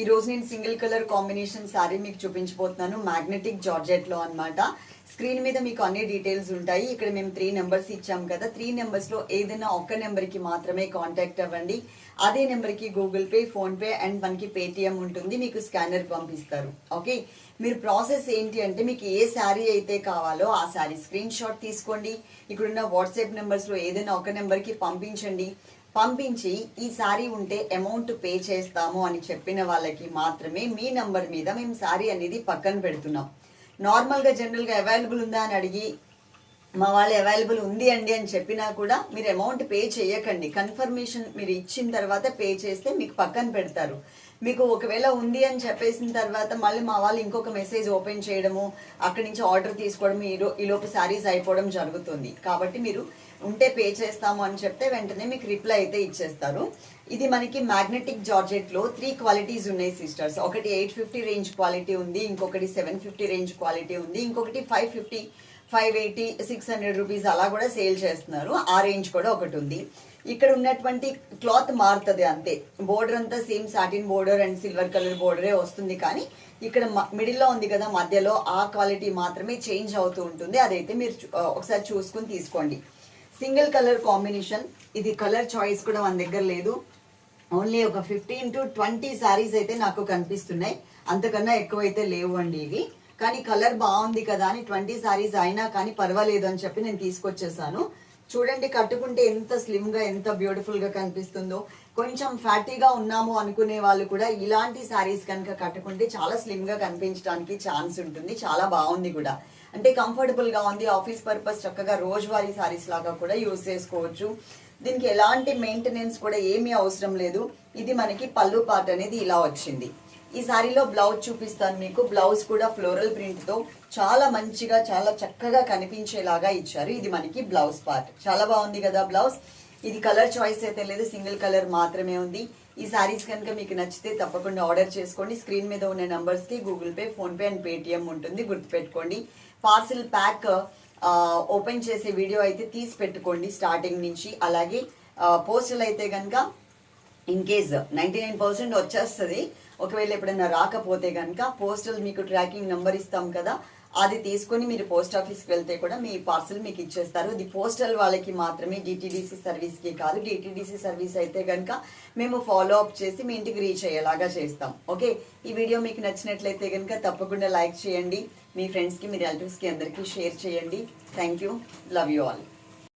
ఈ రోజు నేను సింగిల్ కలర్ కాంబినేషన్ శారీ మీకు చూపించబోతున్నాను. మ్యాగ్నెటిక్ జార్జెట్లో అన్నమాట. స్క్రీన్ మీద మీకు అన్ని డీటెయిల్స్ ఉంటాయి. ఇక్కడ మేము త్రీ నెంబర్స్ ఇచ్చాం కదా. త్రీ నెంబర్స్లో ఏదైనా ఒక్క నెంబర్కి మాత్రమే కాంటాక్ట్ అవ్వండి. అదే నెంబర్కి Google Pay PhonePe and మనకి పేటిఎం ఉంటుంది. మీకు స్కానర్ పంపిస్తారు. ఓకే మీరు ప్రాసెస్ ఏంటి అంటే మీకు ఏ శారీ అయితే కావాలో ఆ శారీ స్క్రీన్ షాట్ తీసుకోండి. ఇక్కడున్న వాట్సాప్ నెంబర్స్లో ఏదైనా ఒక నెంబర్కి పంపించండి. పంపించి ఈ శారీ ఉంటే అమౌంట్ పే చేస్తాము అని చెప్పిన వాళ్ళకి మాత్రమే మీ నంబర్ మీద మేము శారీ అనేది పక్కన పెడుతున్నాం. నార్మల్గా జనరల్గా అవైలబుల్ ఉందా అని అడిగి మా వాళ్ళు అవైలబుల్ ఉంది అండి అని చెప్పినా కూడా మీరు అమౌంట్ పే చేయకండి. కన్ఫర్మేషన్ మీరు ఇచ్చిన తర్వాత పే చేస్తే మీకు పక్కన పెడతారు. మీకు ఒకవేళ ఉంది అని చెప్పేసిన తర్వాత మళ్ళీ మా వాళ్ళు ఇంకొక మెసేజ్ ఓపెన్ చేయడము అక్కడి నుంచి ఆర్డర్ తీసుకోవడం ఈ ఈ శారీస్ అయిపోవడం జరుగుతుంది. కాబట్టి మీరు ఉంటే పే చేస్తాము అని చెప్తే వెంటనే మీకు రిప్లై అయితే ఇచ్చేస్తారు. ఇది మనకి మ్యాగ్నెటిక్ జార్జెట్లో త్రీ క్వాలిటీస్ ఉన్నాయి సిస్టర్స్ ఒకటి ఎయిట్ ఫిఫ్టీ రేంజ్ క్వాలిటీ ఉంది ఇంకొకటి సెవెన్ ఫిఫ్టీ రేంజ్ క్వాలిటీ ఉంది ఇంకొకటి five fifty five eighty six hundred rupees అలా కూడా సేల్ చేస్తున్నారు. ఆ రేంజ్ కూడా ఒకటి ఉంది. ఇక్కడ ఉన్నటువంటి క్లాత్ మారుతుంది అంతే. బోర్డర్ అంతా same satin border and silver colour బోర్డరే వస్తుంది కానీ ఇక్కడ మిడిల్లో ఉంది కదా మధ్యలో ఆ క్వాలిటీ మాత్రమే చేంజ్ అవుతూ ఉంటుంది. అదైతే మీరు ఒకసారి చూసుకుని తీసుకోండి. Single colour combination. ఇది కలర్ చాయిస్ కూడా మన దగ్గర లేదు. ఓన్లీ ఒక ఫిఫ్టీన్ టు ట్వంటీ శారీస్ అయితే నాకు కనిపిస్తున్నాయి. అంతకన్నా ఎక్కువైతే లేవు అండి ఇవి. కానీ కలర్ బాగుంది కదా అని ట్వంటీ శారీస్ అయినా కానీ పర్వాలేదు అని చెప్పి నేను తీసుకొచ్చేసాను. చూడండి కట్టుకుంటే ఎంత స్లిమ్గా ఎంత బ్యూటిఫుల్గా కనిపిస్తుందో. కొంచెం ఫ్యాటీగా ఉన్నాము అనుకునే వాళ్ళు కూడా ఇలాంటి శారీస్ కనుక కట్టుకుంటే చాలా స్లిమ్గా కనిపించడానికి ఛాన్స్ ఉంటుంది. చాలా బాగుంది కూడా. అంటే కంఫర్టబుల్గా ఉంది. ఆఫీస్ పర్పస్ చక్కగా రోజువారీ శారీస్ లాగా కూడా యూజ్ చేసుకోవచ్చు. దీనికి ఎలాంటి మెయింటెనెన్స్ కూడా ఏమీ అవసరం లేదు. ఇది మనకి పళ్ళు పార్ట్ అనేది ఇలా వచ్చింది. ఈ సారీలో బ్లౌజ్ చూపిస్తాను మీకు. బ్లౌజ్ కూడా ఫ్లోరల్ ప్రింట్తో చాలా మంచిగా చాలా చక్కగా కనిపించేలాగా ఇచ్చారు. ఇది మనకి బ్లౌజ్ పార్ట్. చాలా బాగుంది కదా బ్లౌజ్. ఇది కలర్ చాయిస్ అయితే లేదు సింగిల్ కలర్ మాత్రమే ఉంది. ఈ సారీస్ కనుక మీకు నచ్చితే తప్పకుండా ఆర్డర్ చేసుకోండి. స్క్రీన్ మీద ఉన్న నెంబర్స్కి Google Pay PhonePe and Paytm ఉంటుంది గుర్తుపెట్టుకోండి. పార్సిల్ ప్యాక్ ఓపెన్ చేసే వీడియో అయితే తీసి పెట్టుకోండి స్టార్టింగ్ నుంచి. అలాగే పోస్టల్ అయితే కనుక in case ninety nine percent వచ్చేస్తుంది ఒకవేళ ఎప్పుడైనా రాకపోతే కనుక పోస్టల్ మీకు ట్రాకింగ్ నెంబర్ ఇస్తాం కదా అది తీసుకొని మీరు పోస్ట్ ఆఫీస్కి వెళ్తే కూడా మీ పార్సల్ మీకు ఇచ్చేస్తారు. ఇది పోస్టల్ వాళ్ళకి మాత్రమే డిటీడీసీ సర్వీస్కి కాదు. డిటీడీసీ సర్వీస్ అయితే కనుక మేము ఫాలో అప్ చేసి మీ ఇంటికి రీచ్ అయ్యేలాగా చేస్తాం. ఓకే ఈ వీడియో మీకు నచ్చినట్లయితే కనుక తప్పకుండా లైక్ చేయండి. మీ ఫ్రెండ్స్కి మీ రిలేటివ్స్కి అందరికీ షేర్ చేయండి. Thank you love you all